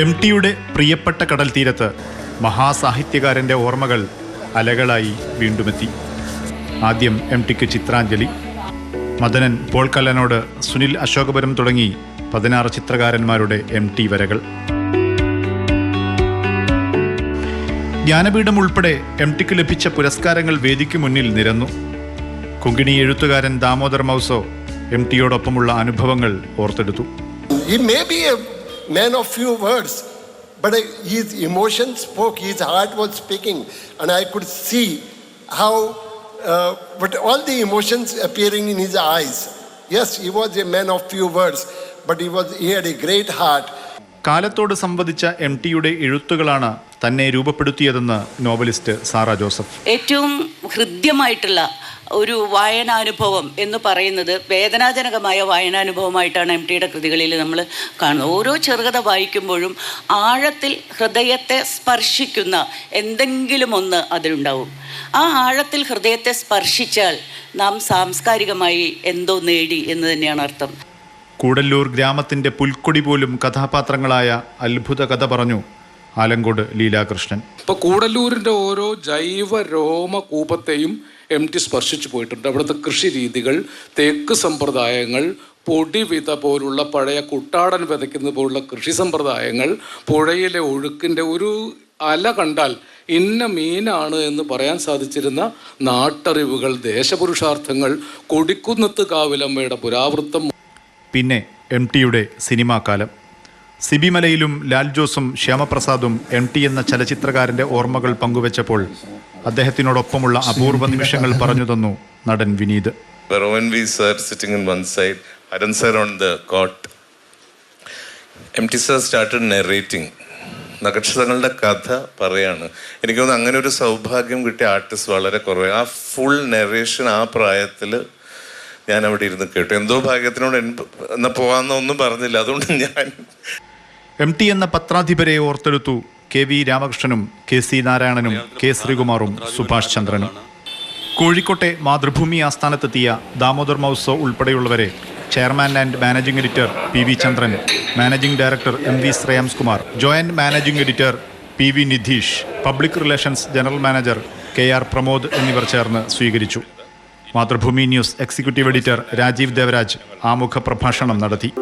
M ടിയുടെ പ്രിയപ്പെട്ട കടൽ തീരത്ത് മഹാസാഹിത്യകാരന്റെ ഓർമ്മകൾ അലകളായി വീണ്ടുമെത്തി. ആദ്യം എം ടിക്ക് ചിത്രാഞ്ജലി മദനൻ പോൾ കല്ലനോട് സുനിൽ അശോകപുരം തുടങ്ങി പതിനാറ് ചിത്രകാരന്മാരുടെ എം ടി വരകൾ. ജ്ഞാനപീഠം ഉൾപ്പെടെ എം ടിക്ക് ലഭിച്ച പുരസ്കാരങ്ങൾ വേദിക്ക് മുന്നിൽ നിരന്നു. കൊങ്കിണി എഴുത്തുകാരൻ ദാമോദർ മൗസോ എം ടിയോടൊപ്പമുള്ള അനുഭവങ്ങൾ ഓർത്തെടുത്തു. Man of few words, but uh, his emotion spoke, his heart was speaking, and I could see how, uh, but all the emotions appearing in his eyes. Yes, he was a man of few words, but he was he had a great heart. കാലത്തോട് സംവദിച്ച M ടിയുടെ എഴുത്തുകളാണ് തന്നെ രൂപപ്പെടുത്തിയതെന്ന് novelist Sara Joseph ഏറ്റവും ഹൃദ്യമായിട്ടുള്ള ഒരു വായനാനുഭവം എന്ന് പറയുന്നത് വേദനാജനകമായ വായനാനുഭവമായിട്ടാണ് എം ടിയുടെ കൃതികളിൽ നമ്മൾ കാണുന്നത്. ഓരോ ചെറുകഥ വായിക്കുമ്പോഴും ആഴത്തിൽ ഹൃദയത്തെ സ്പർശിക്കുന്ന എന്തെങ്കിലും ഒന്ന് അതിലുണ്ടാവും. ആ ആഴത്തിൽ ഹൃദയത്തെ സ്പർശിച്ചാൽ നാം സാംസ്കാരികമായി എന്തോ നേടി എന്ന് തന്നെയാണ് അർത്ഥം. കൂടല്ലൂർ ഗ്രാമത്തിന്റെ പുൽക്കൊടി പോലും കഥാപാത്രങ്ങളായ അത്ഭുത കഥ പറഞ്ഞു. ആലങ്കോട് ലീലാകൃഷ്ണൻ. ഇപ്പൊ കൂടല്ലൂരിന്റെ ഓരോ ജൈവ രോമ കൂപത്തെയും എം ടി സ്പർശിച്ചു പോയിട്ടുണ്ട്. അവിടുത്തെ കൃഷി രീതികൾ തേക്ക് സമ്പ്രദായങ്ങൾ പൊടി വിത പോലുള്ള പഴയ കുട്ടാടൻ വിതയ്ക്കുന്നത് പോലുള്ള കൃഷി സമ്പ്രദായങ്ങൾ പുഴയിലെ ഒഴുക്കിന്റെ ഒരു അല കണ്ടാൽ ഇന്ന മീനാണ് എന്ന് പറയാൻ സാധിച്ചിരുന്ന നാട്ടറിവുകൾ ദേശപുരുഷാർത്ഥങ്ങൾ കൊടിക്കുന്നത്ത് കാവിലമ്മയുടെ പുരാവൃത്തം. പിന്നെ എം ടിയുടെ സിനിമാ കാലം. സിബിമലയിലും ലാൽ ജോസും ശ്യാമപ്രസാദും എം ടി എന്ന ചലച്ചിത്രകാരന്റെ ഓർമ്മകൾ പങ്കുവച്ചപ്പോൾ അദ്ദേഹത്തിനോടൊപ്പമുള്ള അപൂർവ നിമിഷങ്ങൾ പറഞ്ഞു തന്നു നടൻ Vineeth. sir sitting in one side, Haran sir on the cot. MT sir started. നക്ഷത്രങ്ങളുടെ കഥ പറയാണ്. എനിക്ക് തോന്നുന്നു അങ്ങനെ ഒരു സൗഭാഗ്യം കിട്ടിയ ആർട്ടിസ്റ്റ് വളരെ കുറവ് ആ ഫുൾ നെറേഷൻ ആ പ്രായത്തിൽ ഞാൻ അവിടെ ഇരുന്ന് കേട്ടു. എന്തോ ഭാഗ്യത്തിനോട് എൻ- എന്നാ പോവാന്നൊന്നും പറഞ്ഞില്ല. അതുകൊണ്ട് ഞാൻ എം ടി എന്ന പത്രാധിപരെ ഓർത്തെടുത്തു കെ വി രാമകൃഷ്ണനും കെ സി നാരായണനും കെ ശ്രീകുമാറും സുഭാഷ് ചന്ദ്രനും. കോഴിക്കോട്ടെ മാതൃഭൂമി ആസ്ഥാനത്തെത്തിയ Damodar Mauzo ഉൾപ്പെടെയുള്ളവരെ chairman and managing editor P V Chandran managing director M V Shreyams Kumar joint managing editor P V Nidheesh public relations general manager K R Pramod എന്നിവർ ചേർന്ന് സ്വീകരിച്ചു. Mathrubhumi news executive editor Rajeev Devaraj ആമുഖ പ്രഭാഷണം നടത്തി.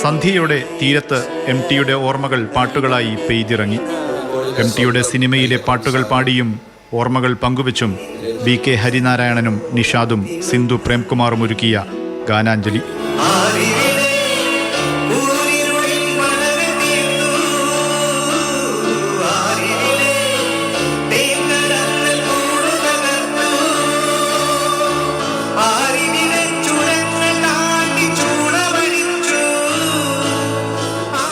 സന്ധ്യയോടെ തീരത്ത് M ടിയുടെ ഓർമ്മകൾ പാട്ടുകളായി പെയ്തിറങ്ങി. M ടിയുടെ സിനിമയിലെ പാട്ടുകൾ പാടിയും ഓർമ്മകൾ പങ്കുവച്ചും ബി കെ ഹരിനാരായണനും നിഷാദും സിന്ധു പ്രേംകുമാറും ഒരുക്കിയ ഗാനാഞ്ജലി.